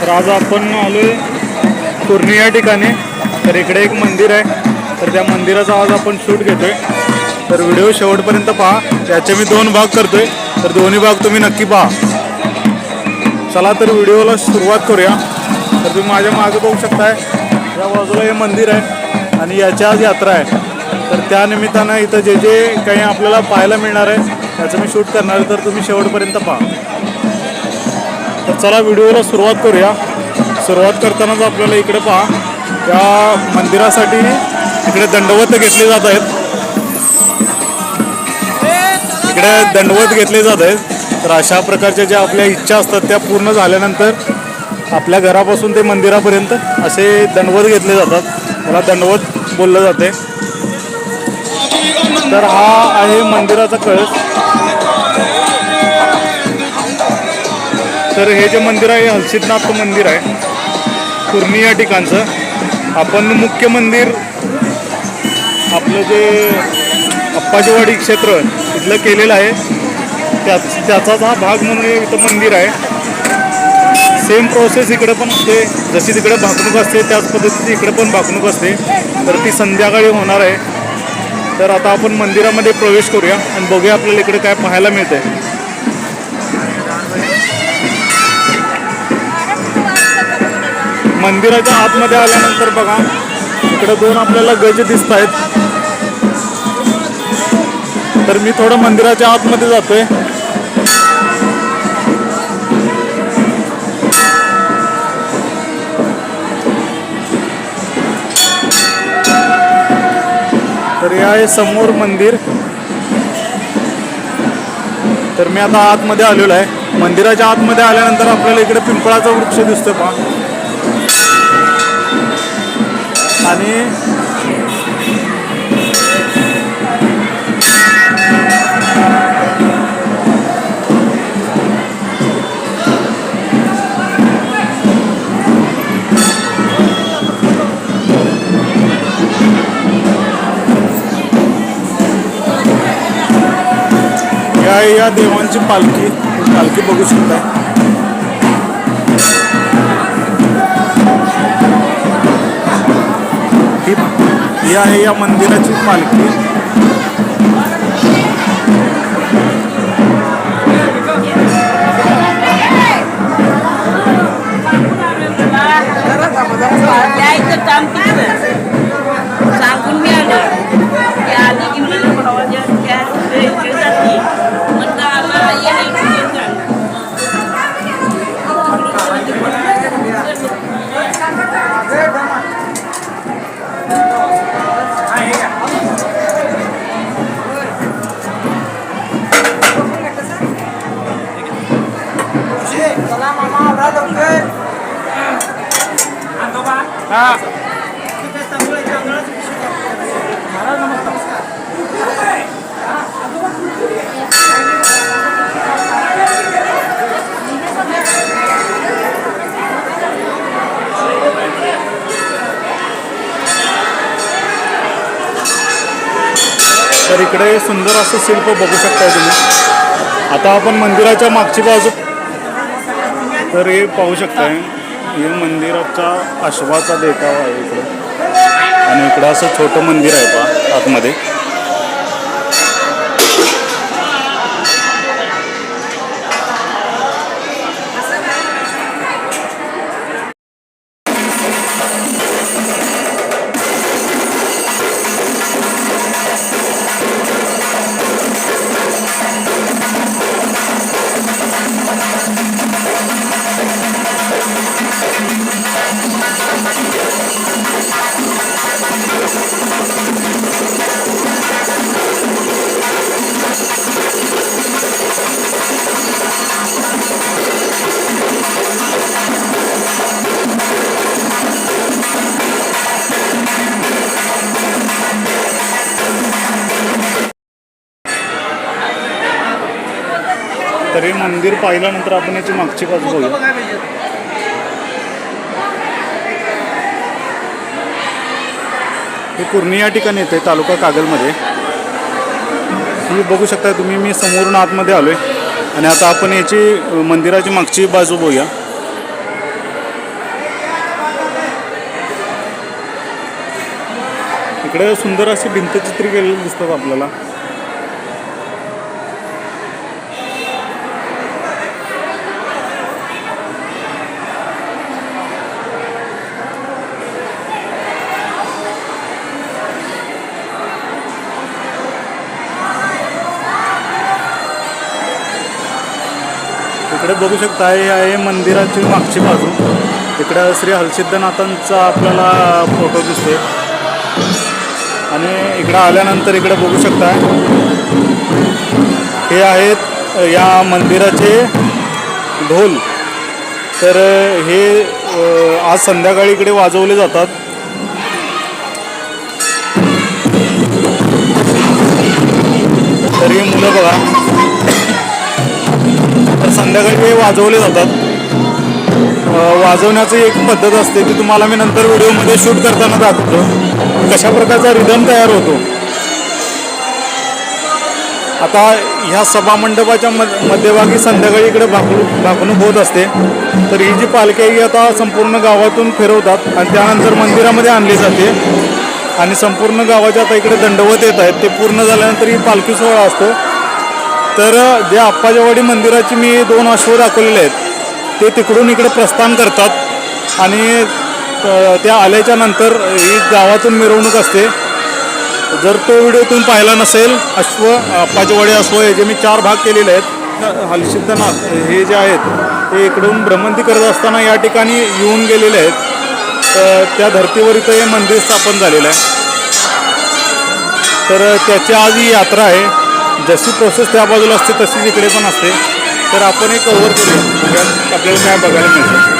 तर आज आपण आलोय कुर्णी या ठिकाणी. तर इकडे एक मंदिर आहे. तर त्या मंदिराचा आज आपण शूट घेतोय. तर व्हिडिओ शेवटपर्यंत पहा. त्याचे मी दोन भाग करतोय. तर दोन्ही भाग तुम्ही नक्की पहा. चला तर व्हिडिओला सुरुवात करूया. तर तुम्ही माझ्या मागे बघू शकताय या बाजूला हे मंदिर आहे आणि याची आज यात्रा आहे. तर त्या निमित्तानं इथं जे जे काही आपल्याला पाहायला मिळणार आहे त्याचं मी शूट करणार आहे. तर तुम्ही शेवटपर्यंत पहा. चला व्हिडिओला सुरुवात करूया. सुरुवात करतानाच आपल्याला इकडे पहा त्या मंदिरासाठी इकडे दंडवत घेतले जात आहेत. इकडे दंडवत घेतले जात आहेत. तर अशा प्रकारच्या ज्या आपल्या इच्छा असतात त्या पूर्ण झाल्यानंतर आपल्या घरापासून ते मंदिरापर्यंत असे दंडवत घेतले जातात. त्याला दंडवत बोललं जाते. तर हा आहे मंदिराचा कळस. तर हे जे मंदिर आहे हे हलसिद्धनाथ मंदिर आहे कुर्णी या ठिकाणचं. आपण मुख्य मंदिर आपलं जे अप्पाजीवाडी क्षेत्र इथलं केलेलं आहे. त्या त्याचाच हा भाग म्हणून हे इथं मंदिर आहे. सेम प्रोसेस इकडे पण असते. जशी तिकडे भाकणूक असते त्याच पद्धतीची इकडे पण भाकणूक असते. तर ती संध्याकाळी होणार आहे. तर आता आपण मंदिरामध्ये प्रवेश करूया आणि बघूया आपल्याला इकडे काय पाहायला मिळतं आहे मंदिराच्या आतमध्ये आल्यानंतर बघा इकडे दोन आपल्याला गज दिसत आहेत तर मी थोडं मंदिराच्या आतमध्ये जातोय. तर हे आहे समोर मंदिर. तर मी आता आतमध्ये आलेलो आहे. मंदिराच्या आतमध्ये आल्यानंतर आपल्याला इकडे पिंपळाचा वृक्ष दिसतोय पहा. आणि या या देवांची पालखी पालखी बघू शकताय ही आहे या मंदिराची पालखी. द्यायचं काम तर इकडे सुंदर असं शिल्प बघू शकताय तुम्ही. आता आपण मंदिराच्या मागची बाजू तर हे पाहू शकताय. हे मंदिराचा अश्वाचा देखावा आहे इकडं. आणि इकडं असं छोटं मंदिर आहे पहा आतमध्ये. हे मंदिर पाहिल्यानंतर आपण याची मागची बाजू बघूया. हे पूर्णी या ठिकाणी येते तालुका कागलमध्ये. तुम्ही बघू शकता तुम्ही मी समोरून आतमध्ये आलो आहे आणि आता आपण याची मंदिराची मागची बाजू बघूया. इकडे सुंदर अशी भिंत चित्री दिसतात आपल्याला. इकडे बघू शकता हे आहे मंदिराची मागची बाजू. इकडं श्री हलसिद्धनाथांचा आपल्याला फोटो दिसतोय. आणि इकडं आल्यानंतर इकडे बघू शकता हे आहेत या मंदिराचे ढोल. तर हे आज संध्याकाळी इकडे वाजवले जातात. तर ही मुलं बघा. संध्याकाळी हे वाजवले जातात. वाजवण्याची एक पद्धत असते ती तुम्हाला मी नंतर व्हिडिओमध्ये शूट करताना दाखवतो. कशा प्रकारचा रिदम तयार होतो. आता ह्या सभामंडपाच्या मध्यभागी संध्याकाळी इकडे भाकणूक भाकणूक होत असते. तर ही जी पालखी ही आता संपूर्ण गावातून फिरवतात आणि त्यानंतर मंदिरामध्ये आणली जाते. आणि संपूर्ण गावाच्या आता इकडे दंडवत येत आहेत. ते पूर्ण झाल्यानंतर ही पालखी सोहळा असतो. तर जे आप्पाजेवाडी मंदिराची मी दोन अश्व दाखवलेले आहेत. ते तिकडून इकडे प्रस्थान करतात आणि त्या आल्याच्यानंतर ही गावातून मिरवणूक असते. जर तो व्हिडिओ तुम्ही पाहिला नसेल अश्व आप्पाजेवाडी अश्व हे जे मी चार भाग केलेले आहेत. हलसिद्धनाथ हे जे आहेत ते इकडून भ्रमंती करत असताना या ठिकाणी येऊन गेलेले आहेत. तर त्या धर्तीवर इथं हे मंदिर स्थापन झालेलं आहे. तर त्याची आज ही यात्रा आहे. जशी प्रोसेस त्या बाजूला असते तशीच इकडे पण असते. तर आपण एक कव्हर करूया. आपल्याला काय बघायला मिळतं.